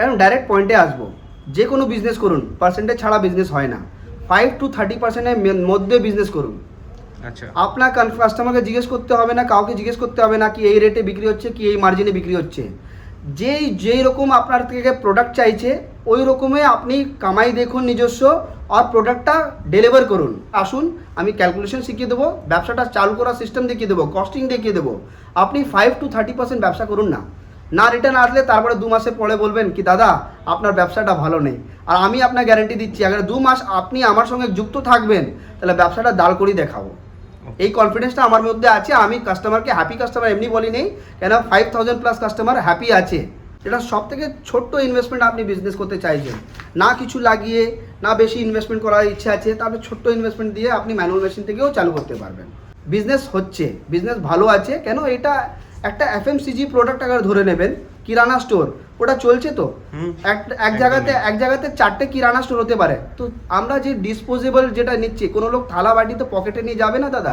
এখন ডাইরেক্ট পয়েন্টে আসব। যে কোনো বিজনেস করুন পার্সেন্টেজ ছাড়া বিজনেস হয় না। ফাইভ টু থার্টি পার্সেন্টের মধ্যে বিজনেস করুন। আচ্ছা। আপনার কাস্টমারকে জিজ্ঞেস করতে হবে না কাউকে জিজ্ঞেস করতে হবে না কি এই রেটে বিক্রি হচ্ছে কি এই মার্জিনে বিক্রি হচ্ছে। যেই যেই রকম আপনার থেকে প্রোডাক্ট চাইছে ওই রকমে আপনি কামাই দেখুন নিজস্ব আর প্রোডাক্টটা ডেলিভার করুন। আসুন আমি ক্যালকুলেশন শিখিয়ে দেবো ব্যবসাটা চালু করার সিস্টেম দেখিয়ে দেবো কস্টিং দেখিয়ে দেবো। আপনি ফাইভ টু থার্টি পার্সেন্ট ব্যবসা করুন না। না রিটার্ন আসলে তারপরে দু মাসে পরে বলবেন কি, দাদা, আপনার ব্যবসাটা ভালো নেই। আর আমি আপনার গ্যারেন্টি দিচ্ছি, আগে দু মাস আপনি আমার সঙ্গে যুক্ত থাকবেন, তাহলে ব্যবসাটা দাঁড় করেই দেখাবো। এই কনফিডেন্সটা আমার মধ্যে আছে, আমি কাস্টমারকে হ্যাপি কাস্টমার এমনি বলি নেই, কেন five thousand plus customer happy আছে। এটা সব থেকে ছোট্ট ইনভেস্টমেন্ট আপনি বিজনেস করতে চাইছেন। না কিছু লাগিয়ে, না বেশি ইনভেস্টমেন্ট করার ইচ্ছে আছে, তাহলে ছোট্ট ইনভেস্টমেন্ট দিয়ে আপনি ম্যানুয়াল মেশিন থেকেও চালু করতে পারবেন। বিজনেস হচ্ছে বিজনেস ভালো আছে, কেন এটা একটা এফএমসিজি প্রোডাক্ট আগে ধরে নেবেন কিরানা স্টোর ওটা চলছে তো? এক জায়গাতে এক জায়গাতে চারটে কিরানা স্টোর হতে পারে। তো আমরা যে ডিসপোজেবল যেটা নিচ্ছি কোনো লোক থালা বাটি তো পকেটে নিয়ে যাবে না দাদা?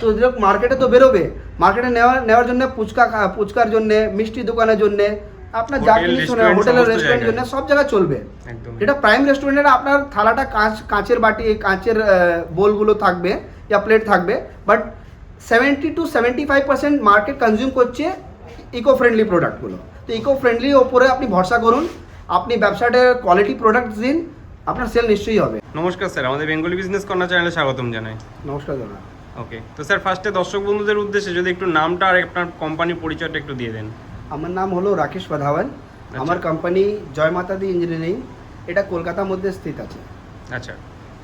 তো লোক মার্কেটে তো বেরোবে। মার্কেটে নেওয়ার নেওয়ার জন্য ফুচকা ফুচকার জন্য মিষ্টি দোকানের জন্য আপনার যা হোটেল, কিছু রেস্টুরেন্ট, হোটেলের সমস্ত রেস্টুরেন্টের জন্য সব জায়গায় চলবে। এটা প্রাইম রেস্টুরেন্টের আপনার থালাটা কাঁচ কাঁচের বাটি কাঁচের বোলগুলো থাকবে ইয়া প্লেট থাকবে but seventy two seventy five percent market consume করছে ইকো ফ্রেন্ডলি প্রোডাক্টগুলো তো ইকো ফ্রেন্ডলি ওপরে আপনি ভরসা করুন আপনি ব্যবসাটার কোয়ালিটি প্রোডাক্ট দিন আপনার সেল নিশ্চয়ই হবে। নমস্কার স্যার আমাদের বেঙ্গলি বিজনেস কর্নার চ্যানেলে স্বাগতম জানাই। নমস্কার দাদা। ওকে তো স্যার ফার্স্টে দর্শক বন্ধুদের উদ্দেশ্যে যদি একটু নামটা আর আপনার কোম্পানির পরিচয়টা একটু দিয়ে দেন। আমার নাম হলো রাকেশ বাধাওয়ান আমার কোম্পানি জয় মাতা দি ইঞ্জিনিয়ারিং এটা কলকাতার মধ্যে স্থিত আছে। আচ্ছা।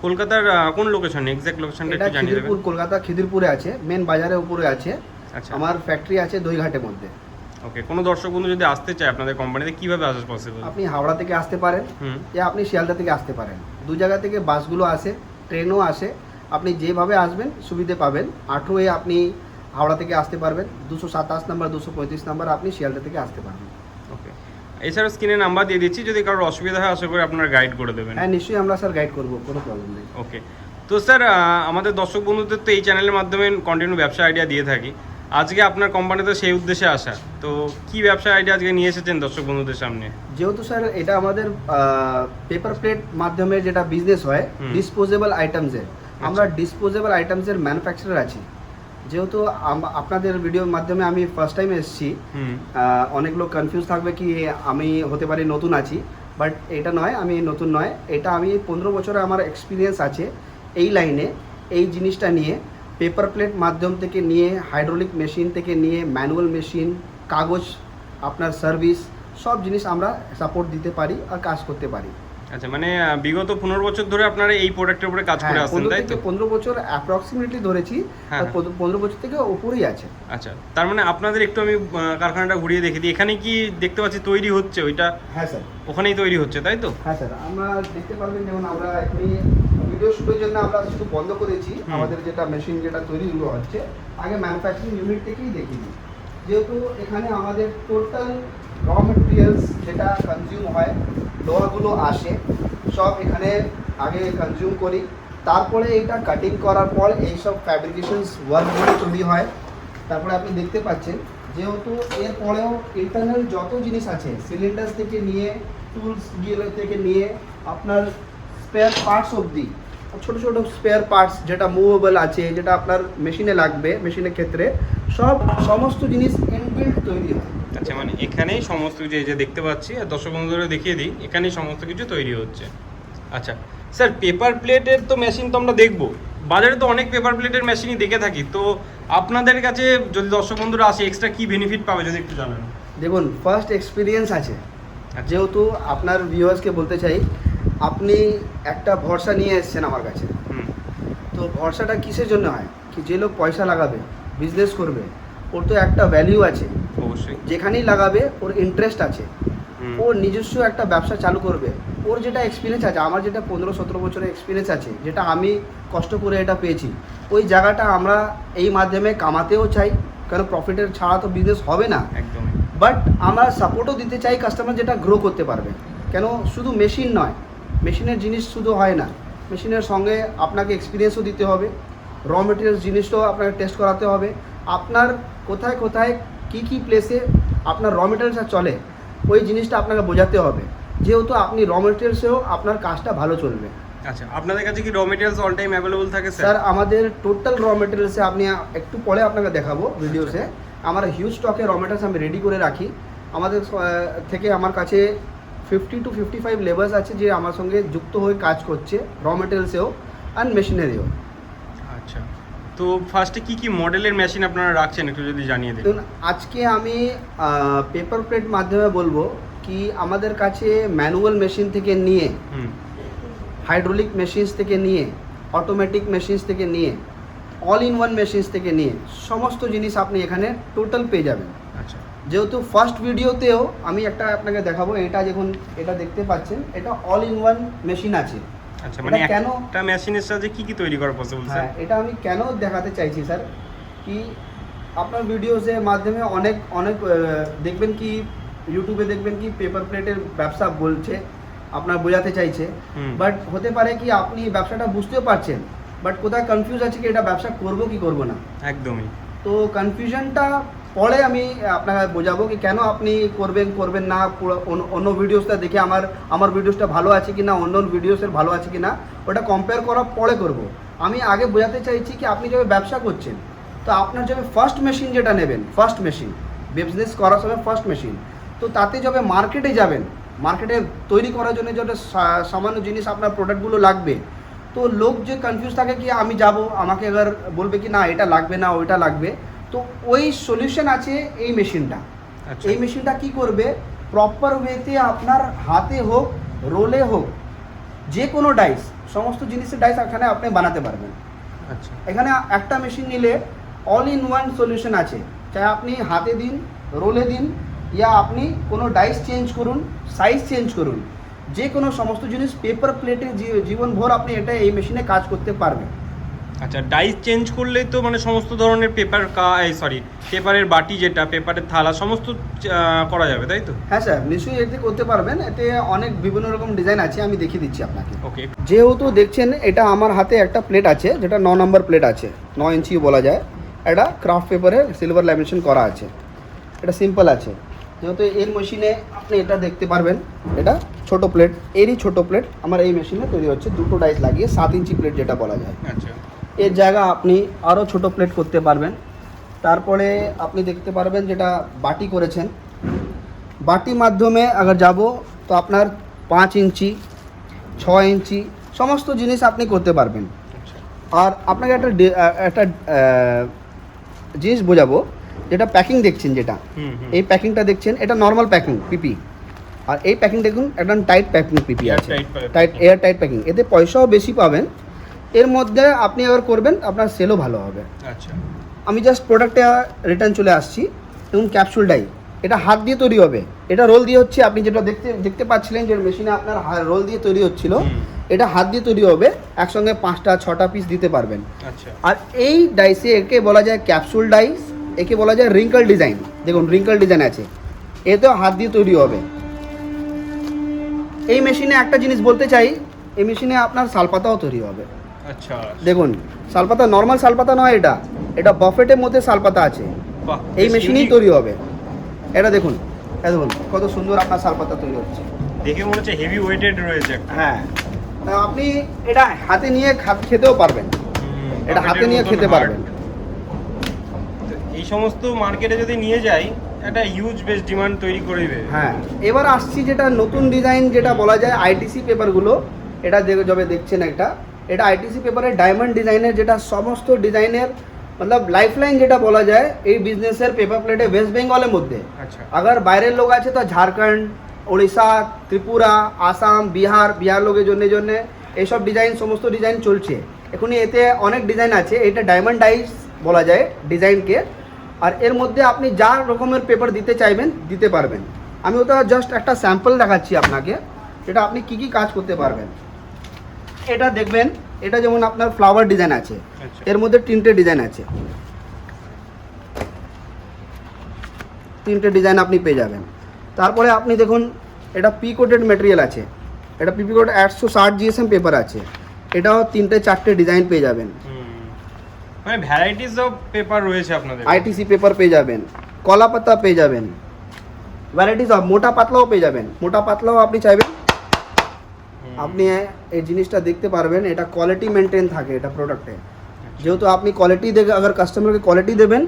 কলকাতার কোন লোকেশন এক্স্যাক্ট লোকেশনটা একটু জানিয়ে দেবেন? কলকাতা খিদিরপুরে আছে মেন বাজারের উপরে আছে। আচ্ছা। আমার ফ্যাক্টরি আছে দইঘাটের মধ্যে। ওকে কোনো দর্শক বন্ধু যদি আসতে চায় আপনাদের কোম্পানিতে কীভাবে আসা পসিবল আপনি হাওড়া থেকে আসতে পারেন হুম। আপনি শিয়ালদা থেকে আসতে পারেন। দু জায়গা থেকে বাসগুলো আসে ট্রেনও আসে। আপনি যেভাবে আসবেন সুবিধে পাবেন। আঠোয়ে আপনি হাওড়া থেকে আসতে পারবেন। দুশো সাতাশ নাম্বার দুশো পঁয়ত্রিশ নাম্বার আপনি শিয়ালদা থেকে আসতে পারবেন। ওকে এছাড়াও স্ক্রিনে নাম্বার দিয়ে দিচ্ছি যদি কারোর অসুবিধা হয় আশা করি আপনারা গাইড করে দেবেন। হ্যাঁ নিশ্চয়ই আমরা স্যার গাইড করব কোনো প্রবলেম নেই। ওকে তো স্যার আমাদের দর্শক বন্ধুদের তো এই চ্যানেলের মাধ্যমে কন্টিনিউ ব্যবসা আইডিয়া দিয়ে থাকি। আজকে আপনার কোম্পানিতে সেই উদ্দেশ্যে আসা। তো কি ব্যবসা আইডিয়া আজকে নিয়ে এসেছেন দর্শক বন্ধুদের সামনে? যেহেতু স্যার এটা আমাদের পেপার প্লেট মাধ্যমে যেটা বিজনেস হয়। ডিসপোজেবল আইটেমসের আমরা ডিসপোজেবল আইটেমসের ম্যানুফ্যাকচারার আছি। যেহেতু আপনাদের ভিডিওর মাধ্যমে আমি ফার্স্ট টাইম এসেছি অনেক লোক কনফিউজ থাকবে কি আমি হতে পারি নতুন আছি বাট এটা নয় আমি নতুন নয় এটা আমি পনেরো বছরে আমার এক্সপিরিয়েন্স আছে এই লাইনে এই জিনিসটা নিয়ে পেপার প্লেট মাধ্যম থেকে নিয়ে হাইড্রোলিক মেশিন থেকে নিয়ে ম্যানুয়াল মেশিন কাগজ আপনার সার্ভিস সব জিনিস আমরা সাপোর্ট দিতে পারি আর কাজ করতে পারি। আচ্ছা মানে বিগত পনেরো বছর ধরে আপনারা এই প্রোডাক্টের উপরে কাজ করে হ্যাঁ আসছেন তাই তো? পনেরো বছর অ্যাপ্রক্সিমেটলি ধরেছি হ্যাঁ। পনেরো- বছর থেকে ওপরেই আছে। আচ্ছা তার মানে আপনাদের একটু আমি কারখানাটা ঘুরিয়ে দেখে দিই। এখানে কি দেখতে পাচ্ছি তৈরি হচ্ছে? ওইটা হ্যাঁ স্যার। ওখানেই তৈরি হচ্ছে তাই তো? হ্যাঁ স্যার আমরা দেখতে পারবেন যেমন আমরা এখনই ভিডিও শুটের জন্য আমরা শুধু বন্ধ করেছি আমাদের যেটা মেশিন যেটা তৈরিগুলো হচ্ছে আগে ম্যানুফ্যাকচারিং ইউনিট থেকেই দেখিয়ে দিই যেহেতু এখানে আমাদের টোটাল র মেটেরিয়ালস যেটা কনজিউম হয় লোহাগুলো আসে, সব এখানে আগে কনজিউম করি। তারপরে এটা কাটিং করার পর এইসব ফ্যাব্রিকেশনস ওয়ার্কগুলো তৈরি হয়। তারপরে আপনি দেখতে পাচ্ছেন, যেহেতু এরপরেও ইন্টারনাল যত জিনিস আছে সিলিন্ডার থেকে নিয়ে টুলস গিয়ে থেকে নিয়ে আপনার স্পেয়ার পার্টস অবধি ছোট ছোট স্পেয়ার পার্টস যেটা মুভেবল আছে যেটা আপনার মেশিনে লাগবে মেশিনের ক্ষেত্রে সব সমস্ত জিনিস ইনবিল্ট তৈরি হয়। আচ্ছা মানে এখানেই সমস্ত কিছু যে দেখতে পাচ্ছি আর দর্শক বন্ধুদের দেখিয়ে দিই এখানেই সমস্ত কিছু তৈরি হচ্ছে। আচ্ছা স্যার পেপার প্লেটের তো মেশিন তো আমরা দেখব। বাজারে তো অনেক পেপার প্লেটের মেশিনই দেখে থাকি। তো আপনাদের কাছে যদি দর্শক বন্ধুরা আসে এক্সট্রা কি বেনিফিট পাবে যদি একটু জানান। দেখুন ফার্স্ট এক্সপিরিয়েন্স আছে। আচ্ছা। যেহেতু আপনার ভিউয়ার্সকে বলতে চাই আপনি একটা ভরসা নিয়ে এসেছেন আমার কাছে। তো ভরসাটা কিসের জন্য হয়? কি যে লোক পয়সা লাগাবে বিজনেস করবে ওর তো একটা ভ্যালিউ আছে। অবশ্যই। যেখানেই লাগাবে ওর ইন্টারেস্ট আছে। হুম। ও নিজস্ব একটা ব্যবসা চালু করবে। ওর যেটা এক্সপিরিয়েন্স আছে আমার যেটা পনেরো সতেরো বছরের এক্সপিরিয়েন্স আছে যেটা আমি কষ্ট করে এটা পেয়েছি ওই জায়গাটা আমরা এই মাধ্যমে কামাতেও চাই। কারণ প্রফিটের ছাড়া তো বিজনেস হবে না। একদমই। বাট আমরা সাপোর্টও দিতে চাই কাস্টমার যেটা গ্রো করতে পারবে। কেন? শুধু মেশিন নয়। মেশিনের জিনিস শুধু হয় না মেশিনের সঙ্গে আপনাকে এক্সপিরিয়েন্সও দিতে হবে র মেটেরিয়ালস জিনিসটাও আপনাকে টেস্ট করাতে হবে। আপনার কোথায় কোথায় কি কি প্লেসে আপনার র মেটেরিয়ালসটা চলে ওই জিনিসটা আপনাকে বোঝাতে হবে। যেহেতু আপনি র মেটেরিয়ালসেও আপনার কাজটা ভালো চলবে। আচ্ছা আপনাদের কাছে কি raw materials all time available থাকে স্যার আমাদের টোটাল র মেটেরিয়ালসে আপনি একটু পরে আপনাকে দেখাবো ভিডিওসে আমার হিউজ স্টকে র মেটেরিয়ালস আমি রেডি করে রাখি। আমাদের থেকে আমার কাছে fifty two fifty five labours আছে যে আমার সঙ্গে যুক্ত হয়ে কাজ করছে র মেটেরিয়ালসেও অ্যান্ড মেশিনারিও আচ্ছা। তো ফার্স্টে কি কি মডেলের মেশিন আপনারা রাখছেন একটু যদি জানিয়ে দিন? আজকে আমি পেপার প্লেট মাধ্যমে বলব কি আমাদের কাছে ম্যানুয়াল মেশিন থেকে নিয়ে হুম। হাইড্রোলিক মেশিনস থেকে নিয়ে অটোমেটিক মেশিনস থেকে নিয়ে অল ইন ওয়ান মেশিনস থেকে নিয়ে সমস্ত জিনিস আপনি এখানে টোটাল পেয়ে যাবেন। যেহেতু ফার্স্ট ভিডিওতেও আমি একটা আপনাকে দেখাবো এটা যখন এটা দেখতে পাচ্ছেন এটা অল ইন ওয়ান মেশিন আছে। আচ্ছা মানে কেন- একটা মেশিনের সাহায্যে কি কি তৈরি করা পসিবল স্যার হ্যাঁ এটা আমি কেন দেখাতে চাইছি স্যার কি আপনার ভিডিওসের মাধ্যমে অনেক অনেক দেখবেন কি ইউটিউবে দেখবেন কি পেপার প্লেটের ব্যবসা বলছে আপনার বোঝাতে চাইছে। বাট হতে পারে কি আপনি ব্যবসাটা বুঝতেও পারছেন বাট কোথায় কনফিউজ আছে কি এটা ব্যবসা করব কি করব না? একদমই। তো কনফিউশনটা পরে আমি আপনাকে বোঝাবো কি কেন আপনি করবেন করবেন না অন্য- ভিডিওসটা দেখে আমার আমার ভিডিওসটা ভালো আছে কি না অন্য অন্য ভিডিওসের ভালো আছে কি না ওটা কম্পেয়ার করার পরে করব। আমি আগে বোঝাতে চাইছি কি আপনি যবে ব্যবসা করছেন, তো আপনার যবে ফার্স্ট মেশিন যেটা নেবেন ফার্স্ট মেশিন বিজনেস করার সময় ফার্স্ট মেশিন তো তাতে যবে মার্কেটে যাবেন মার্কেটে তৈরি করার জন্য যেটা সামান্য জিনিস আপনার প্রোডাক্টগুলো লাগবে, তো লোক যে কনফিউজ থাকে কি আমি যাব, আমাকে এবার বলবে কি না এটা লাগবে না, ওইটা লাগবে তো ওই সলিউশন আছে এই মেশিনটা আচ্ছা। এই মেশিনটা কি করবে? প্রপার ওয়েতে আপনার হাতে হোক রোলে হোক যে কোনো ডাইস সমস্ত জিনিসের ডাইস এখানে আপনি বানাতে পারবেন। আচ্ছা। এখানে একটা মেশিন নিলে অল ইন ওয়ান সলিউশন আছে। চাই আপনি হাতে দিন রোলে দিন ইয়া আপনি কোনো ডাইস চেঞ্জ করুন সাইজ চেঞ্জ করুন। যে কোনো সমস্ত জিনিস পেপার প্লেটে জীবনভর আপনি এটা এই মেশিনে কাজ করতে পারবেন। আচ্ছা ডাইস চেঞ্জ করলেই তো মানে সমস্ত ধরনের পেপার কা এই সরি পেপারের বাটি যেটা পেপারের থালা সমস্ত করা যাবে তাই তো? হ্যাঁ স্যার নিশ্চয়ই এতে করতে পারবেন। এতে অনেক বিভিন্ন রকম ডিজাইন আছে আমি দেখিয়ে দিচ্ছি আপনাকে। ওকে যেহেতু দেখছেন এটা আমার হাতে একটা প্লেট আছে যেটা ন নম্বর প্লেট আছে ন ইঞ্চি বলা যায়। এটা ক্রাফট পেপারে সিলভার ল্যামিনেশন করা আছে। এটা সিম্পল আছে। যেহেতু এর মেশিনে আপনি এটা দেখতে পারবেন এটা ছোট প্লেট এরই ছোট প্লেট আমার এই মেশিনে তৈরি হচ্ছে। দুটো ডাইস লাগিয়ে সাত ইঞ্চি প্লেট যেটা বলা যায়। আচ্ছা। এর জায়গা আপনি আরও ছোট প্লেট করতে পারবেন। তারপরে আপনি দেখতে পারবেন যেটা বাটি করেছেন। বাটি মাধ্যমে আগে যাব তো আপনার পাঁচ ইঞ্চি ছ ইঞ্চি সমস্ত জিনিস আপনি করতে পারবেন। আর আপনাকে একটা একটা জিনিস বোঝাবো যেটা প্যাকিং দেখছেন যেটা। এই প্যাকিংটা দেখছেন এটা নর্মাল প্যাকিং পিপি আর এই প্যাকিং দেখুন একদম টাইট প্যাকিং পিপি আছে। টাইট এয়ার টাইট প্যাকিং এতে পয়সাও বেশি পাবেন এর মধ্যে আপনি আবার করবেন আপনার সেলও ভালো হবে। আচ্ছা। আমি জাস্ট প্রোডাক্টে রিটার্ন চলে আসছি এবং ক্যাপসুল ডাই এটা হাত দিয়ে তৈরি হবে। এটা রোল দিয়ে হচ্ছে আপনি যেটা দেখতে দেখতে পাচ্ছিলেন যে মেশিনে আপনার রোল দিয়ে তৈরি হচ্ছিল এটা হাত দিয়ে তৈরি হবে একসঙ্গে পাঁচটা ছটা পিস দিতে পারবেন। আচ্ছা। আর এই ডাইসে একে বলা যায় ক্যাপসুল ডাইস একে বলা যায় রিঙ্কল ডিজাইন দেখুন রিঙ্কল ডিজাইন আছে। এতেও হাত দিয়ে তৈরি হবে। এই মেশিনে একটা জিনিস বলতে চাই এই মেশিনে আপনার শালপাতাও তৈরি হবে। আচ্ছা। দেখুন শালপাতা নর্মাল শালপাতা নয় এটা। এটা বফেটের মধ্যে শালপাতা আছে। এই মেশিনেই তৈরি হবে। এটা দেখুন এটা দেখুন কত সুন্দর আপনার শালপাতা তৈরি হচ্ছে। দেখে মনে হচ্ছে হেভি ওয়েটেড রয়েছে হ্যাঁ তা আপনি এটা হাতে নিয়ে খেতেও পারবেন। এটা হাতে নিয়ে খেতে পারবেন। এই সমস্ত মার্কেটে যদি নিয়ে যাই একটা হিউজ বেশ ডিমান্ড তৈরি করে দেবে। হ্যাঁ এবার আসছি যেটা নতুন ডিজাইন যেটা বলা যায় আইটিসি পেপারগুলো এটা যবে দেখছেন একটা। এটা আইটিসি পেপারে ডায়মন্ড ডিজাইনের যেটা সমস্ত ডিজাইনের মতলব লাইফলাইন যেটা বলা যায় এই বিজনেসের পেপার প্লেটে ওয়েস্ট বেঙ্গলের মধ্যে। আচ্ছা। আগার বাইরের লোক আছে তো ঝাড়খণ্ড ওড়িশা ত্রিপুরা আসাম বিহার বিহার লোকের জন্য জন্য এইসব ডিজাইন সমস্ত ডিজাইন চলছে। এখনই এতে অনেক ডিজাইন আছে এটা ডায়মন্ড ডাইস বলা যায় ডিজাইনকে আর এর মধ্যে আপনি যা রকমের পেপার দিতে চাইবেন দিতে পারবেন। আমি ওটা জাস্ট একটা স্যাম্পল দেখাচ্ছি আপনাকে এটা আপনি কি কি কাজ করতে পারবেন। এটা দেখবেন এটা যেমন আপনার ফ্লাওয়ার ডিজাইন আছে আচ্ছা। এর মধ্যে তিনটে ডিজাইন আছে। তিনটে ডিজাইন আপনি পেয়ে যাবেন। তারপরে আপনি দেখুন এটা পি কোটেড মেটেরিয়াল আছে। এটা পিপি কোড একশো ষাট জিএসএম পেপার আছে। এটাও তিনটে চারটে ডিজাইন পেয়ে যাবেন। মানে ভ্যারাইটিস অফ পেপার রয়েছে আপনাদের আইটিসি পেপার পেয়ে যাবেন। কলা পাতা পেয়ে যাবেন। ভ্যারাইটিস অফ মোটা পাতলাও পেয়ে যাবেন। মোটা পাতলাও আপনি চাইবেন আপনি এই জিনিসটা দেখতে পারবেন এটা কোয়ালিটি মেনটেন থাকে এটা প্রোডাক্টে যেহেতু আপনি কোয়ালিটি দেখে আবার কাস্টমারকে কোয়ালিটি দেবেন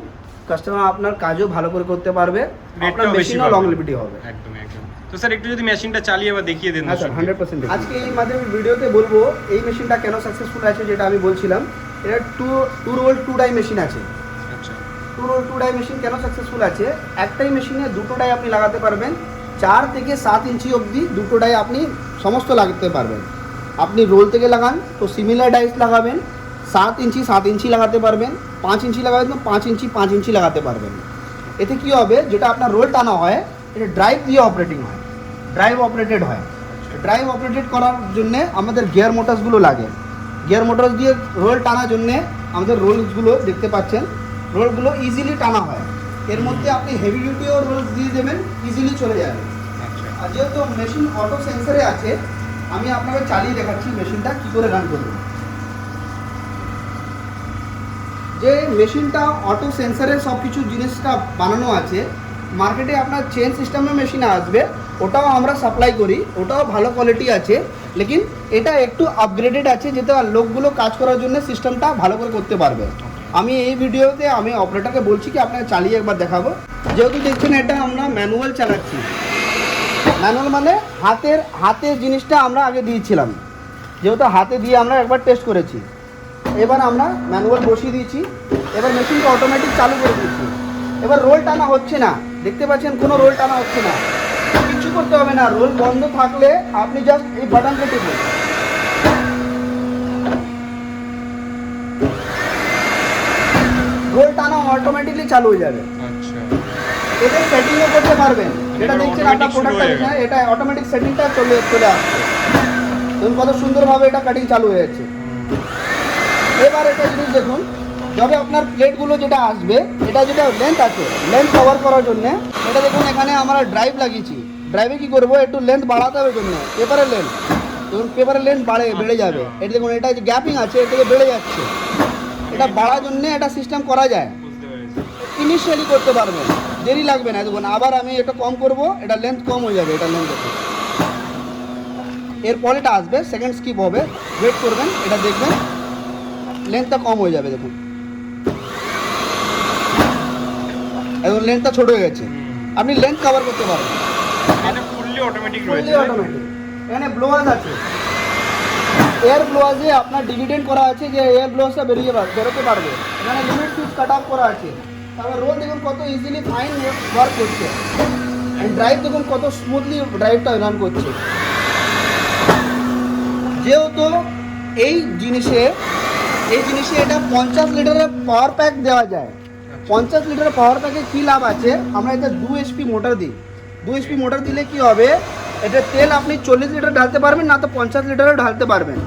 কাস্টমার আপনার কাজও ভালো করে করতে পারবে আপনার বেশি মেশিনও। লংলিভিটি হবে। একদম একদম। তো স্যার একটু যদি মেশিনটা চালিয়ে আবার দেখিয়ে দেন আচ্ছা দর্শকদের। হান্ড্রেড পার্সেন্ট আজকে এই মাধ্যমে ভিডিওতে বলব এই মেশিনটা কেন সাকসেসফুল আছে যেটা আমি বলছিলাম এটা two two roll two die machine আছে। আচ্ছা। Two roll two die machine কেন সাকসেসফুল আছে? একটাই মেশিনে দুটো ডাই আপনি লাগাতে পারবেন চার থেকে সাত ইঞ্চি অবধি দুটো ডাই আপনি সমস্ত লাগাতে পারবেন। আপনি রোল থেকে লাগান, তো সিমিলার ডাইস লাগাবেন। সাত ইঞ্চি সাত ইঞ্চি লাগাতে পারবেন। পাঁচ ইঞ্চি লাগাবেন তো পাঁচ ইঞ্চি পাঁচ ইঞ্চি লাগাতে পারবেন। এতে কী হবে? যেটা আপনার রোল টানা হয়, এটা ড্রাইভ দিয়ে অপারেটিং হয়। ড্রাইভ অপারেটেড হয়। ড্রাইভ অপারেটেড করার জন্য আমাদের গিয়ার মোটরসগুলো লাগে। গিয়ার মোটরস দিয়ে রোল টানার জন্যে আমাদের রোলসগুলো দেখতে পাচ্ছেন। রোলগুলো ইজিলি টানা হয়। এর মধ্যে আপনি হেভি ডিউটিও রোলস দিয়ে দেবেন ইজিলি চলে যাবে। আর যেহেতু মেশিন অটো সেন্সারে আছে, আমি আপনাকে চালিয়ে দেখাচ্ছি মেশিনটা কি করে রান করবে। যে মেশিনটা অটো সেন্সারে সব কিছু জিনিসটা বানানো আছে মার্কেটে আপনার চেন সিস্টেমের মেশিন আসবে, ওটাও আমরা সাপ্লাই করি, ওটাও ভালো কোয়ালিটি আছে, লেকিন এটা একটু আপগ্রেডেড আছে যেটা লোকগুলো কাজ করার জন্য সিস্টেমটা ভালো করে করতে পারবে। আমি এই ভিডিওতে আমি অপারেটরকে বলছি কি, আপনাকে চালিয়ে একবার দেখাবো। যেহেতু দেখছেন এটা আমরা ম্যানুয়াল চালাচ্ছি। ম্যানুয়াল মানে হাতের হাতের জিনিসটা আমরা আগে দিয়েছিলাম। যেহেতু হাতে দিয়ে আমরা একবার টেস্ট করেছি। এবার আমরা ম্যানুয়াল বসিয়ে দিয়েছি। এবার মেশিনটা অটোমেটিক চালু করে দিয়েছি। এবার রোল টানা হচ্ছে না। দেখতে পাচ্ছেন কোনো রোল টানা হচ্ছে না। কিচ্ছু করতে হবে না। রোল বন্ধ থাকলে আপনি জাস্ট এই বাটনটা টিপুন। রোল টানা অটোমেটিকলি চালু হয়ে যাবে। আচ্ছা। এটা সেটিংও করতে পারবেন। এবার দেখছেন আপনার প্রোডাক্টটা হয়ে এটা অটোমেটিক সেটিংটা চলে চলে আসছে। দেখুন কত সুন্দরভাবে এটা কাটিং চালু হয়ে যাচ্ছে। এবার এটা জিনিস দেখুন যবে আপনার প্লেটগুলো যেটা আসবে এটা যেটা লেন্থ আছে লেন্থ কভার করার জন্য এটা দেখুন এখানে আমরা ড্রাইভ লাগিয়েছি। ড্রাইভে কি করব? একটু লেন্থ বাড়াতে হবে জন্য পেপারের লেন্থ দেখুন পেপারের লেন্থ বাড়ে বেড়ে যাবে। এটা দেখুন এটা যে গ্যাপিং আছে এটা যে বেড়ে যাচ্ছে। এটা বাড়ার জন্য এটা সিস্টেম করা যায়। ইনিশিয়ালি করতে পারবেন। দেরি লাগবে না দেখুন আবার আমি এটা কম করব এটা লেন্থ কম হয়ে যাবে এটা লেন্থ দেখুন এরপর এটা আসবে সেকেন্ড স্কিপ হবে ওয়েট করবেন এটা দেখবেন লেন্থটা কম হয়ে যাবে দেখুন। এখন লেন্থটা ছোট হয়ে গেছে। আপনি লেন্থ কভার করতে পারবেন অটোমেটিক এখানে ব্লোয়াজ আছে। এয়ার ব্লোয়াজে আপনার ডিভিডেন্ড করা আছে যে এয়ার ব্লোয়াজটা বেরিয়ে বেরোতে পারবে। এখানে লিমিট সুইচ কাট অফ করা আছে। তারপর রোল দেখুন কত ইজিলি ফাইন ওয়ার্ক করছে। ড্রাইভ দেখুন কত স্মুথলি ড্রাইভটা রান করছে। যেহেতু এই জিনিসে এই জিনিসে এটা পঞ্চাশ লিটারের পাওয়ার প্যাক দেওয়া যায়। পঞ্চাশ লিটার পাওয়ার প্যাকে কী লাভ আছে? আমরা এতে দু এসপি মোটর দিই। দু এসপি মোটর দিলে কি হবে? এটা তেল আপনি চল্লিশ লিটার ঢালতে পারবেন, না তো পঞ্চাশ লিটারও ঢালতে পারবেন।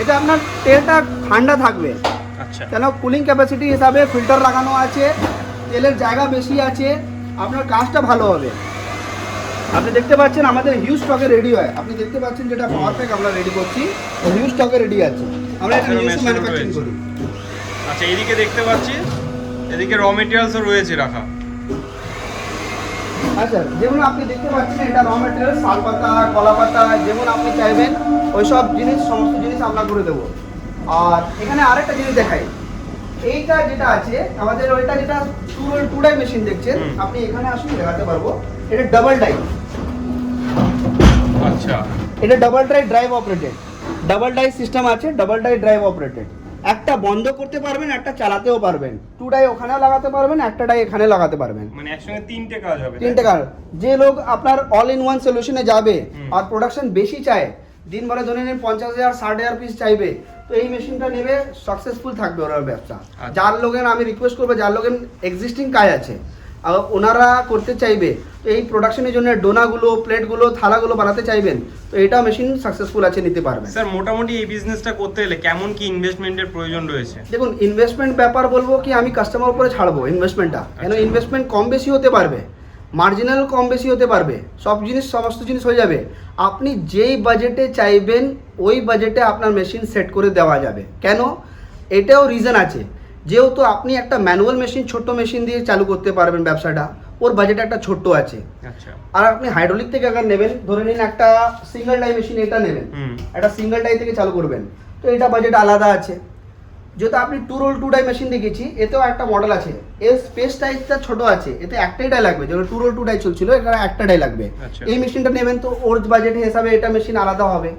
এটা আপনার তেলটা ঠান্ডা থাকবে। কেন? কুলিং ক্যাপাসিটি হিসাবে ফিল্টার লাগানো আছে তেলের জায়গা বেশি আছে আপনার কাজটা ভালো হবে। আপনি দেখতে পাচ্ছেন আমাদের হিউজ স্টকে রেডি হয়। আপনি দেখতে পাচ্ছেন যেটা পাওয়ার প্যাক আমরা রেডি করছি হিউজ স্টকে রেডি আছে। আমরা এটা আচ্ছা, নিজস্ব ম্যানুফ্যাকচারিং করি। আচ্ছা এইদিকে দেখতে পাচ্ছি এদিকে র মেটেরিয়ালসও রয়েছে রাখা। আচ্ছা যেমন আপনি দেখতে পাচ্ছেন এটা র মেটেরিয়াল শাল পাতা কলা পাতা যেমন আপনি চাইবেন ওই সব জিনিস সমস্ত জিনিস আমরা করে দেবো। আর এখানে আরেকটা জিনিস দেখাই। এইটা যেটা আছে আমাদের ওইটা যেটা টু টু ডাই মেশিন দেখছেন আপনি এখানে আসুন দেখাতে পারব। এটা ডাবল ডাই আচ্ছা। এটা double die drive operated double die system আছে ডাবল ডাই ড্রাইভ অপারেটেড একটা বন্ধ করতে পারবেন একটা চালাতেও পারবেন। টু ডাই ওখানেও লাগাতে পারবেন একটা ডাই এখানে লাগাতে পারবেন। মানে একসঙ্গে তিনটে কাজ হবে তিনটে কাজ। যে লোক আপনার অল ইন ওয়ান সলিউশনে যাবে আর প্রোডাকশন বেশি চায় দিন ভরে ধরে নিন পঞ্চাশ হাজার ষাট হাজার পিস চাইবে। তো এই মেশিনটা নেবে সাকসেসফুল থাকবে ওনার ব্যবসা। আচ্ছা। যার লোকের আমি রিকোয়েস্ট করব যার লোকের এক্সিস্টিং কাজ আছে ওনারা করতে চাইবে। তো এই প্রোডাকশনের জন্য ডোনাগুলো প্লেটগুলো থালাগুলো বানাতে চাইবেন তো এটা মেশিন সাকসেসফুল আছে নিতে পারবেন। স্যার মোটামুটি এই বিজনেসটা করতে গেলে কেমন কি ইনভেস্টমেন্টের প্রয়োজন রয়েছে? দেখুন ইনভেস্টমেন্ট ব্যাপার বলব কি আমি কাস্টমার উপরে ছাড়বো ইনভেস্টমেন্টটা কেন আচ্ছা। ইনভেস্টমেন্ট কম বেশি হতে পারবে। মার্জিনাল কম বেশি হতে পারবে। সব জিনিস সমস্ত জিনিস হয়ে যাবে। আপনি যেই বাজেটে চাইবেন ওই বাজেটে আপনার মেশিন সেট করে দেওয়া যাবে। কেন? এটাও রিজন আছে। যেহেতু আপনি একটা ম্যানুয়াল মেশিন ছোট মেশিন দিয়ে চালু করতে পারবেন ব্যবসাটা ওর বাজেট একটা ছোট্ট আছে। আচ্ছা। আর আপনি হাইড্রোলিক থেকে আগে নেবেন ধরে নিন একটা সিঙ্গেল ডাই মেশিন এটা নেবেন। একটা সিঙ্গেল ডাই থেকে চালু করবেন। তো এটা বাজেট আলাদা আছে। যেহেতু আপনি two roll two die machine দেখেছি এতেও একটা মডেল আছে। এর স্পেস টাইপটা ছোট আছে এতে একটাই ডাই লাগবে। যেমন টু রোল টু ডাই চলছিল এখানে একটা ডাই লাগবে। আচ্ছা। এই মেশিনটা নেবেন তো ওর বাজেট হিসাবে এটা মেশিন আলাদা হবে।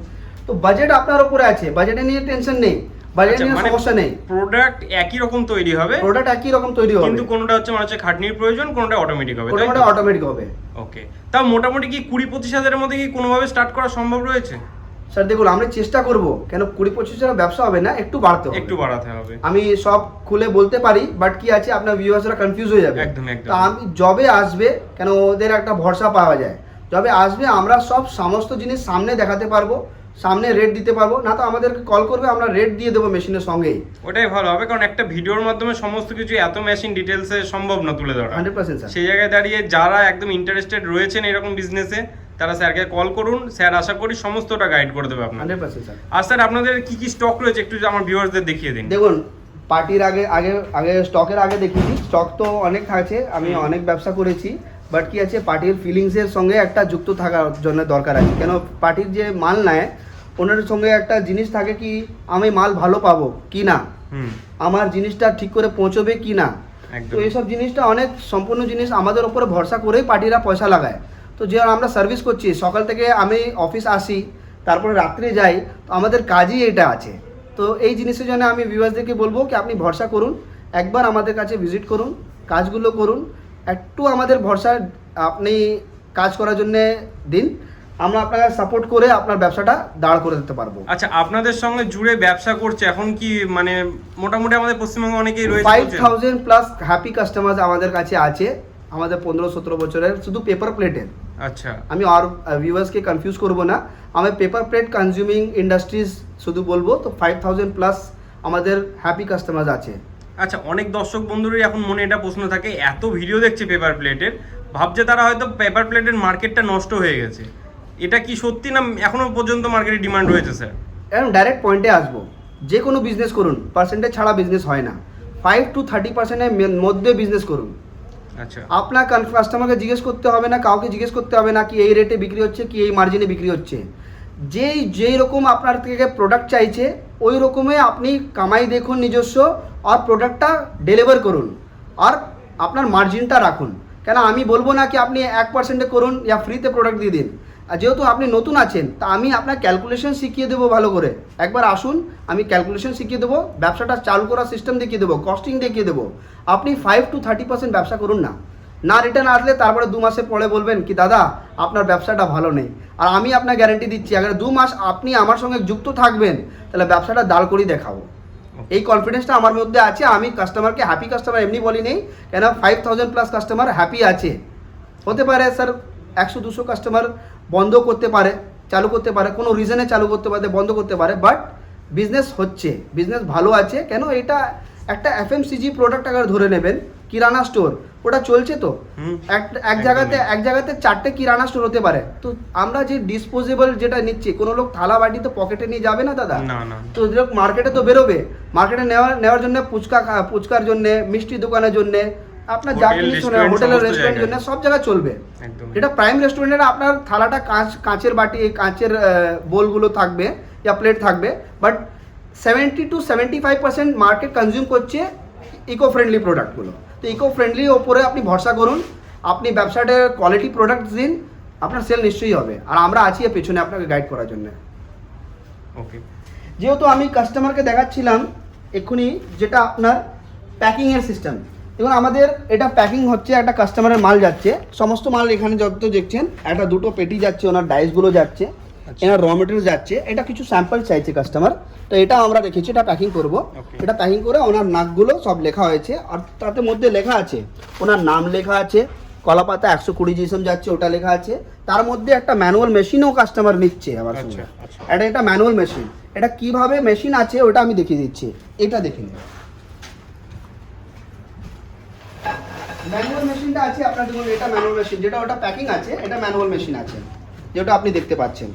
তো বাজেট আপনার উপরে আছে বাজেটে নিয়ে টেনশন নেই। বাজেট আচ্ছা, নিয়ে মানে সমস্যা নেই। প্রোডাক্ট একই রকম তৈরি হবে প্রোডাক্ট একই রকম তৈরি হবে। কিন্তু কোনোটা হচ্ছে মানে হচ্ছে খাটনির প্রয়োজন কোনোটা অটোমেটিক হবে ওটা অটোমেটিক হবে। ওকে তাও মোটামুটি কি কুড়ি পঁচিশ হাজারের মধ্যে কি কোনোভাবে স্টার্ট করা সম্ভব রয়েছে? স্যার দেখুন আমরা চেষ্টা করব। কেন কুড়ি পঁচিশ হাজার ব্যবসা হবে না? একটু বাড়তে হবে। একটু বাড়াতে হবে। আমি সব খুলে বলতে পারি বাট কি আছে আপনার ভিউয়ার্সরা কনফিউজ হয়ে যাবে। একদম, একদম। তো আমি জবে আসবে কেন ওদের একটা ভরসা পাওয়া যায়। যবে আসবে আমরা সব সমস্ত জিনিস সামনে দেখাতে পারব সামনে রেট দিতে পারব না তো আমাদেরকে কল করবে আমরা রেট দিয়ে দেবো মেশিনের সঙ্গেই। ওটাই ভালো হবে কারণ একটা ভিডিওর মাধ্যমে সমস্ত কিছু এত মেশিন ডিটেলসে সম্ভব না তুলে ধরা। হান্ড্রেড পার্সেন্ট স্যার সেই জায়গায় দাঁড়িয়ে যারা একদম ইন্টারেস্টেড রয়েছেন এরকম বিজনেসে তারা স্যারকে কল করুন। স্যার আশা করি সমস্তটা গাইড করে দেবে আপনার হান্ড্রেড পার্সেন্ট স্যার। আর স্যার আপনাদের কি কি স্টক রয়েছে একটু আমার ভিউয়ার্সদের দেখিয়ে দিন। দেখুন পার্টির আগে আগে আগে স্টকের আগে দেখিয়েছি স্টক তো অনেক আছে আমি অনেক ব্যবসা করেছি। বাট কি আছে পার্টির ফিলিংসের সঙ্গে একটা যুক্ত থাকার জন্য দরকার আছে। কেন পার্টির যে মাল নেয় ওনার সঙ্গে একটা জিনিস থাকে কি আমি মাল ভালো পাবো কি না? আমার জিনিসটা ঠিক করে পৌঁছবে কি না? তো এইসব জিনিসটা অনেক সম্পূর্ণ জিনিস আমাদের উপরে ভরসা করেই পার্টিরা পয়সা লাগায়। তো যে আমরা সার্ভিস করছি সকাল থেকে আমি অফিস আসি তারপরে রাত্রে যাই তো আমাদের কাজই এটা আছে। তো এই জিনিসের জন্য আমি ভিউয়ার্সদেরকে বলব কি আপনি ভরসা করুন একবার আমাদের কাছে ভিজিট করুন কাজগুলো করুন একটু আমাদের ভরসা আপনি কাজ করার জন্যে দিন আমরা আপনাকে সাপোর্ট করে আপনার ব্যবসাটা দাঁড় করে দিতে পারব। আচ্ছা আপনাদের সঙ্গে জুড়ে ব্যবসা করছে এখন কি মানে মোটামুটি আমাদের পশ্চিমবঙ্গে অনেকেই রয়েছে five? Thousand plus happy customer আমাদের কাছে আছে আমাদের পনেরো সতেরো বছরের শুধু পেপার প্লেটের আচ্ছা। আমি আর ভিউয়ার্সকে কনফিউজ করব না। আমি পেপার প্লেট কনজিউমিং ইন্ডাস্ট্রিজ শুধু বলব তো ফাইভ থাউজেন্ড প্লাস আমাদের হ্যাপি কাস্টমার আছে। আচ্ছা অনেক দর্শক বন্ধুরই এখন মনে এটা প্রশ্ন থাকে এত ভিডিও দেখছে পেপার প্লেটের ভাবছে তারা হয়তো পেপার প্লেটের মার্কেটটা নষ্ট হয়ে গেছে। এটা কি সত্যি না এখনও পর্যন্ত মার্কেটে ডিমান্ড রয়েছে স্যার এবং ডাইরেক্ট পয়েন্টে আসব। যে কোনো বিজনেস করুন পার্সেন্টেজ ছাড়া বিজনেস হয় না। ফাইভ টু থার্টি পার্সেন্টের মধ্যে বিজনেস করুন। আপনার কাস্টমারকে জিজ্ঞেস করতে হবে না, কাউকে জিজ্ঞেস করতে হবে না কি এই রেটে বিক্রি হচ্ছে, কি এই মার্জিনে বিক্রি হচ্ছে। যেই যেই রকম আপনার থেকে প্রোডাক্ট চাইছে, ওই রকমে আপনি কামাই দেখুন নিজস্ব আর প্রোডাক্টটা ডেলিভার করুন আর আপনার মার্জিনটা রাখুন। কেন আমি বলব না কি আপনি এক পার্সেন্টে করুন, ইয়া ফ্রিতে প্রোডাক্ট দিয়ে দিন। আর যেহেতু আপনি নতুন আছেন তা আমি আপনার ক্যালকুলেশন শিখিয়ে দেবো ভালো করে। একবার আসুন আমি ক্যালকুলেশন শিখিয়ে দেবো ব্যবসাটা চালু করার সিস্টেম দেখিয়ে দেবো কস্টিং দেখিয়ে দেবো। আপনি ফাইভ টু থার্টি পার্সেন্ট ব্যবসা করুন না। না রিটার্ন আসলে তারপরে দু মাসে পরে বলবেন কি দাদা আপনার ব্যবসাটা ভালো নেই। আর আমি আপনার গ্যারেন্টি দিচ্ছি আগে দু মাস আপনি আমার সঙ্গে যুক্ত থাকবেন তাহলে ব্যবসাটা দাঁড় করেই দেখাবো। এই কনফিডেন্সটা আমার মধ্যে আছে আমি কাস্টমারকে হ্যাপি কাস্টমার এমনি বলি নেই কেন five thousand plus customer happy আছে। হতে পারে স্যার একশো দুশো কাস্টমার বন্ধ করতে পারে চালু করতে পারে কোনো রিজনে চালু করতে পারে বন্ধ করতে পারে বাট বিজনেস হচ্ছে বিজনেস ভালো আছে কেন এটা একটা এফএমসিজি প্রোডাক্ট আগে ধরে নেবেন কিরানা স্টোর ওটা চলছে তো। এক জায়গাতে এক জায়গাতে চারটে কিরানা স্টোর হতে পারে। তো আমরা যে ডিসপোজেবল যেটা নিচ্ছি কোনো লোক থালা বাটি তো পকেটে নিয়ে যাবে না দাদা? তো মার্কেটে তো বেরোবে মার্কেটে নেওয়ার নেওয়ার জন্য ফুচকা ফুচকার জন্য মিষ্টি দোকানের জন্য আপনার যা হোটেল, কিছু রেস্টুরেন্ট, হোটেলের সমস্ত রেস্টুরেন্টের জন্য সব জায়গায় চলবে। একদম এটা প্রাইম রেস্টুরেন্টের আপনার থালাটা কাঁচ কাঁচের বাটি কাঁচের বোলগুলো থাকবে ইয়া প্লেট থাকবে but seventy two seventy five percent market consume করছে ইকো ফ্রেন্ডলি প্রোডাক্টগুলো তো ইকো ফ্রেন্ডলি ওপরে আপনি ভরসা করুন আপনি ব্যবসাটার কোয়ালিটি প্রোডাক্ট দিন আপনার সেল নিশ্চয়ই হবে। আর আমরা আছি এর পেছনে আপনাকে গাইড করার জন্য। ওকে যেহেতু আমি কাস্টমারকে দেখাচ্ছিলাম এক্ষুনি যেটা আপনার প্যাকিংয়ের সিস্টেম দেখুন আমাদের এটা প্যাকিং হচ্ছে একটা কাস্টমারের মাল যাচ্ছে। সমস্ত মাল এখানে যত দেখছেন একটা দুটো পেটি যাচ্ছে ওনার ডাইসগুলো যাচ্ছে আচ্ছা। এনার র মেটেরিয়াল যাচ্ছে এটা কিছু স্যাম্পল চাইছে কাস্টমার তো এটা আমরা রেখেছি এটা প্যাকিং করব। এটা প্যাকিং করে ওনার নাকগুলো সব লেখা হয়েছে আর তাতে মধ্যে লেখা আছে ওনার নাম লেখা আছে কলাপাতা একশো কুড়ি জিসম যাচ্ছে ওটা লেখা আছে। তার মধ্যে একটা ম্যানুয়াল মেশিনও কাস্টমার নিচ্ছে আমার সঙ্গে। আচ্ছা, আচ্ছা। এটা এটা ম্যানুয়াল মেশিন এটা কীভাবে মেশিন আছে ওটা আমি দেখিয়ে দিচ্ছি। এটা দেখে নিন। ম্যানুয়াল মেশিনটা আছে আপনার দেখুন এটা ম্যানুয়াল মেশিন যেটা ওটা প্যাকিং আছে এটা ম্যানুয়াল মেশিন আছে যেটা আপনি দেখতে পাচ্ছেন।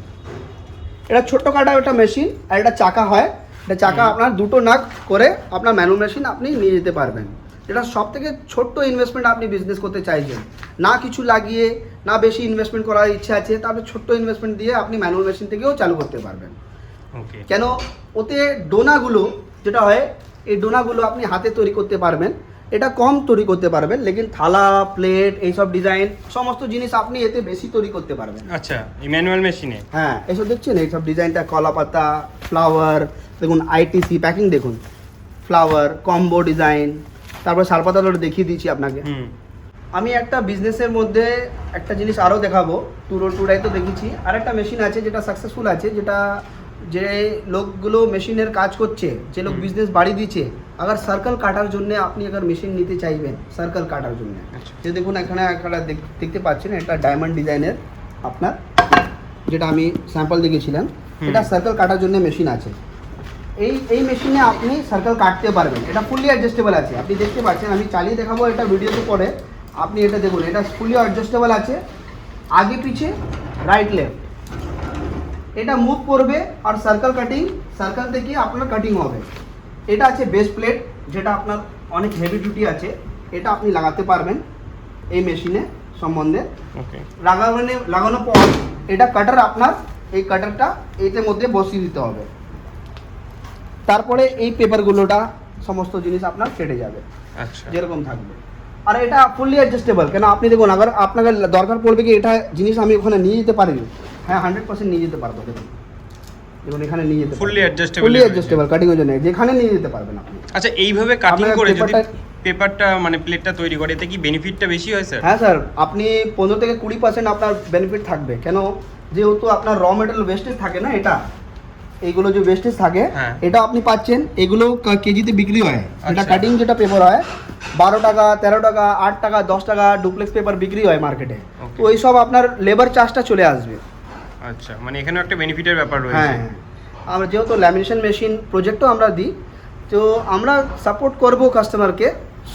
এটা ছোট্ট কাটা একটা মেশিন আর এটা চাকা হয়। এটা চাকা আপনার দুটো নাক করে আপনার ম্যানুয়াল মেশিন আপনি নিয়ে যেতে পারবেন। এটা সব থেকে ছোট্ট ইনভেস্টমেন্ট আপনি বিজনেস করতে চাইছেন। না কিছু লাগিয়ে না বেশি ইনভেস্টমেন্ট করার ইচ্ছা আছে তাহলে ছোট্ট ইনভেস্টমেন্ট দিয়ে আপনি ম্যানুয়াল মেশিন থেকেও চালু করতে পারবেন। কেন? ওতে ডোনাগুলো যেটা হয় এই ডোনাগুলো আপনি হাতে তৈরি করতে পারবেন। এটা কম তৈরি করতে পারবেন লেকিন থালা প্লেট এইসব ডিজাইন সমস্ত জিনিস আপনি এতে বেশি তৈরি করতে পারবেন। আচ্ছা ম্যানুয়াল মেশিনে হ্যাঁ এসব দেখছেন? এইসব ডিজাইনটা কলা পাতা ফ্লাওয়ার দেখুন আইটিসি প্যাকিং দেখুন। ফ্লাওয়ার কম্বো ডিজাইন তারপর শালপাতাটা দেখিয়ে দিচ্ছি আপনাকে। আমি একটা বিজনেসের মধ্যে একটা জিনিস আরও দেখাবো। টুরো টুরাই তো দেখেছি আর একটা মেশিন আছে যেটা সাকসেসফুল আছে যেটা যে লোকগুলো মেশিনের কাজ করছে যে লোক বিজনেস বাড়ি দিচ্ছে আবার সার্কেল কাটার জন্য আপনি আবার মেশিন নিতে চাইবেন সার্কেল কাটার জন্য। আচ্ছা। যে দেখুন এখানে একটা দেখতে পাচ্ছেন এটা ডায়মন্ড ডিজাইনের আপনার যেটা আমি স্যাম্পল দেখেছিলাম এটা সার্কেল কাটার জন্য মেশিন আছে। এই এই মেশিনে আপনি সার্কেল কাটতে পারবেন এটা ফুললি অ্যাডজাস্টেবল আছে। আপনি দেখতে পাচ্ছেন আমি চালিয়ে দেখাবো এটা ভিডিওতে পরে। আপনি এটা দেখুন এটা ফুললি অ্যাডজাস্টেবল আছে আগে পিছে রাইট লেফট এটা মুভ করবে আর সার্কেল কাটিং সার্কেল থেকে আপনার কাটিং হবে। এটা আছে বেস প্লেট যেটা আপনার অনেক হেভি ডিউটি আছে। এটা আপনি লাগাতে পারবেন এই মেশিনে সম্বন্ধে। লাগানো লাগানোর পর এটা কাটার আপনার এই কাটারটা এতে মধ্যে বসিয়ে দিতে হবে। তারপরে এই পেপারগুলোটা সমস্ত জিনিস আপনার কেটে যাবে। আচ্ছা। যেরকম থাকবে। আর এটা ফুললি অ্যাডজাস্টেবল কেন আপনি দেখুন আবার আপনাকে দরকার পড়বে কি এটা জিনিস আমি ওখানে নিয়ে যেতে পারি হ্যাঁ হান্ড্রেড পার্সেন্ট নিয়ে যেতে পারব দেখুন। দেখুন এখানে নিয়ে যেতে Fully adjustable ফুললি হয়ে। জন্য। যেখানে নিয়ে যেতে পারবেন আপনি। আচ্ছা এইভাবে কাটিং করে যদি পেপারটা- পেপারটা মানে প্লেটটা তৈরি করে এতে কি বেনিফিটটা বেশি হয় স্যার হ্যাঁ স্যার আপনি পনেরো থেকে কুড়ি পার্সেন্ট আপনার বেনিফিট থাকবে। কেন? যেহেতু আপনার র মেটেরিয়াল ওয়েস্টেজ থাকে না এটা? এইগুলো যে ওয়েস্টেজ থাকে হ্যাঁ। এটা আপনি পাচ্ছেন এগুলো কেজিতে বিক্রি হয়। এটা আচ্ছা। কাটিং যেটা পেপার হয় বারো টাকা তেরো টাকা আট টাকা দশ টাকা ডুপ্লেক্স পেপার বিক্রি হয় মার্কেটে. তো আপনার লেবার চার্জটা চলে আসবে। আচ্ছা মানে এখানেও একটা বেনিফিটের ব্যাপার রয়েছে। হ্যাঁ আমরা যেহেতু ল্যামিনেশন মেশিন প্রজেক্টও আমরা দিই তো আমরা সাপোর্ট করব কাস্টমারকে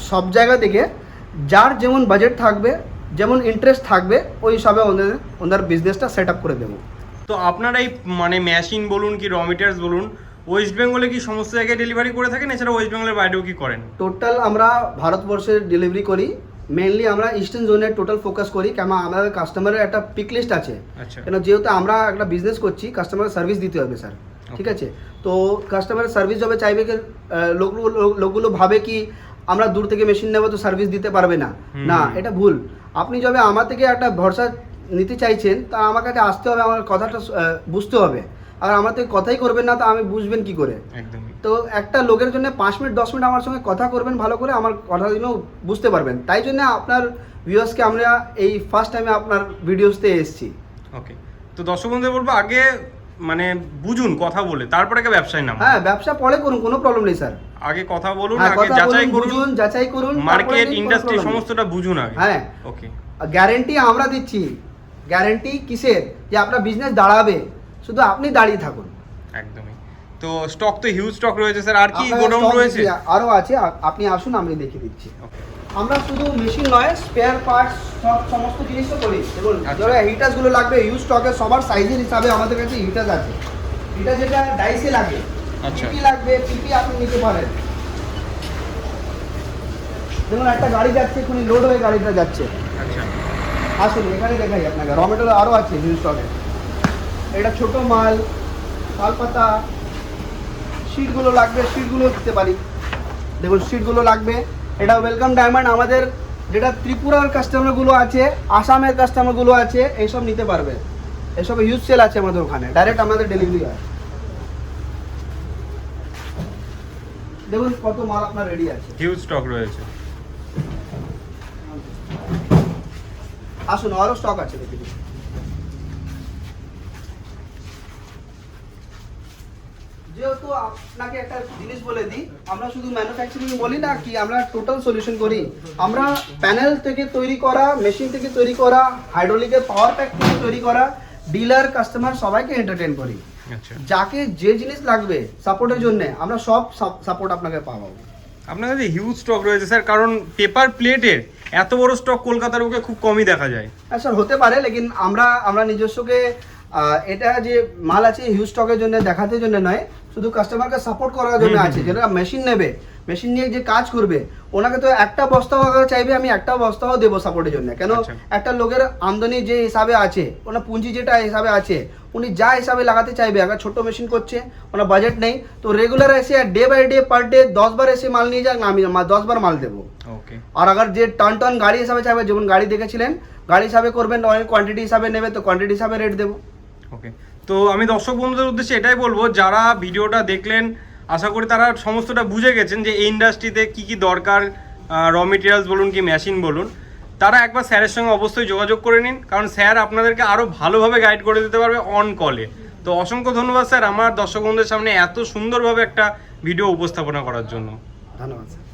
সব জায়গা থেকে। যার যেমন বাজেট থাকবে যেমন ইন্টারেস্ট থাকবে ওই হিসাবে ওদের ওনার বিজনেসটা সেট আপ করে দেবো। তো আপনারা এই মানে মেশিন বলুন কি র মেটেরিয়ালস বলুন ওয়েস্ট বেঙ্গলে কি সমস্ত জায়গায় ডেলিভারি করে থাকেন এছাড়া ওয়েস্ট বেঙ্গলের বাইরেও কি করেন? টোটাল আমরা ভারতবর্ষের ডেলিভারি করি। মেনলি আমরা ইস্টার্ন জোনের টোটাল ফোকাস করি কেন আমাদের কাস্টমারের একটা পিক লিস্ট আছে। আচ্ছা। কেন যেহেতু আমরা একটা বিজনেস করছি কাস্টমার সার্ভিস দিতে হবে স্যার ঠিক আছে? তো কাস্টমার সার্ভিস যবে চাইবে কি লোকগুলো লোকগুলো ভাবে কি আমরা দূর থেকে মেশিন নেব তো সার্ভিস দিতে পারবে না? না এটা ভুল। আপনি যবে আমার থেকে একটা ভরসা নিতে চাইছেন তা আমার কাছে আসতে হবে আমার কথাটা বুঝতে হবে। আর আমার থেকে কথাই করবেন না তো আমি বুঝবেন কি করে? তো একটা লোকের জন্য পাঁচ মিনিট দশ মিনিট আমার সঙ্গে কথা করবেন ভালো করে আমার কথাগুলো বুঝতে পারবেন। তাই জন্য আপনার ভিউয়ার্সকে আমরা এই ফার্স্ট টাইমে আপনার ভিডিওসতে এসেছি। ওকে তো দর্শক বন্ধু বলব আগে মানে বুঝুন কথা বলে তারপরে আগে ব্যবসায় নাম হ্যাঁ ব্যবসা পরে করুন কোনো প্রবলেম নেই স্যার আগে কথা বলুন হ্যাঁ আগে যাচাই করুন বুঝুন যাচাই করুন মার্কেট ইন্ডাস্ট্রি সমস্তটা বুঝুন আগে। হ্যাঁ। ওকে গ্যারান্টি আমরা দিচ্ছি। গ্যারেন্টি কিসের? যে আপনার বিজনেস দাঁড়াবে। শুধু আপনি দাঁড়িয়ে থাকুন। একদমই। তো স্টক তো হিউজ স্টক রয়েছে স্যার আর কি গোডাউন রয়েছে? আরও আছে আপনি আসুন আমি দেখিয়ে দিচ্ছি। আমরা শুধু মেশিন নয় স্পেয়ার পার্টস সব সমস্ত জিনিসও করি। দেখুন আচ্ছা। যারা হিটার্সগুলো লাগবে ইউজ স্টকের সবার সাইজের হিসাবে আমাদের কাছে হিটার্স আছে। এটা যেটা ডাইসে লাগে। আচ্ছা। পিপি লাগবে পিপি আপনি নিতে পারেন। দেখুন একটা গাড়ি যাচ্ছে এখনই লোড হয়ে গাড়িটা যাচ্ছে। আচ্ছা। আসুন এখানে দেখাই আপনাকে। র মেটেরিয়াল আরও আছে হিউজ স্টকে এটা ছোট মাল তালপাতা শিটগুলো লাগবে শিটগুলো দিতে পারি। দেখুন শিটগুলো লাগবে। এটা ওয়েলকাম ডায়মন্ড আমাদের যেটা ত্রিপুরার কাস্টমারগুলো আছে আসামের কাস্টমারগুলো আছে এইসব নিতে পারবে। এসব হিউজ সেল আছে আমাদের ওখানে। ডাইরেক্ট আমাদের ডেলিভারি হয়। দেখুন কত মাল আপনার রেডি আছে। হিউজ স্টক রয়েছে। আসুন আরও স্টক আছে দেখে যেহেতু আপনাকে একটা জিনিস বলে দিই আমরা শুধু ম্যানুফ্যাকচারিং বলি না কি আমরা টোটাল সলিউশন করি। আমরা প্যানেল থেকে তৈরি করা মেশিন থেকে তৈরি করা হাইড্রোলিকের পাওয়ার প্যাক থেকে তৈরি করা ডিলার কাস্টমার সবাইকে এন্টারটেন করি। আচ্ছা। যাকে যে জিনিস লাগবে সাপোর্টের জন্য আমরা সব সাপোর্ট আপনাকে পাবো। আপনার কাছে হিউজ স্টক রয়েছে স্যার কারণ পেপার প্লেটের এত বড় স্টক কলকাতার বুকে খুব কমই দেখা যায়। হ্যাঁ স্যার হতে পারে লেকিন আমরা আমরা নিজস্বকে এটা যে মাল আছে হিউজ স্টকের জন্য দেখাতে জন্য নয় শুধু কাস্টমারকে সাপোর্ট করার জন্য আছে যেটা মেশিন নেবে। মেশিন নিয়ে যে কাজ করবে ওনাকে তো একটা বস্তাও চাইবে আমি একটা বস্তাও দেবো সাপোর্টের জন্য। কেন আচ্ছা। একটা লোকের আমদানি যে হিসাবে আছে ওনার পুঁজি যেটা হিসাবে আছে উনি যা হিসাবে লাগাতে চাইবে আগে ছোট মেশিন করছে ওনার বাজেট নেই তো রেগুলার এসে day by day per day দশবার এসে মাল নিয়ে যাক না আমি মা- দশ বার মাল দেবো। আর আগার যে টন টন গাড়ি হিসাবে চাইবে যেমন গাড়ি দেখেছিলেন গাড়ি হিসাবে করবেন অনেক কোয়ান্টিটি হিসাবে নেবে তো কোয়ান্টিটি হিসাবে রেট দেবো। ওকে তো আমি দর্শক বন্ধুদের উদ্দেশ্যে এটাই বলব, যারা ভিডিওটা দেখলেন, আশা করি তারা সমস্তটা বুঝে গেছেন যে এই ইন্ডাস্ট্রিতে কি কি দরকার র মেটেরিয়ালস বলুন কি মেশিন বলুন, তারা একবার স্যারের সঙ্গে অবশ্যই যোগাযোগ করে নিন, কারণ স্যার আপনাদেরকে আরও ভালোভাবে গাইড করে দিতে পারবে অন কলে তো অসংখ্য ধন্যবাদ স্যার আমার দর্শক বন্ধুদের সামনে এত সুন্দরভাবে একটা ভিডিও উপস্থাপনা করার জন্য। ধন্যবাদ স্যার।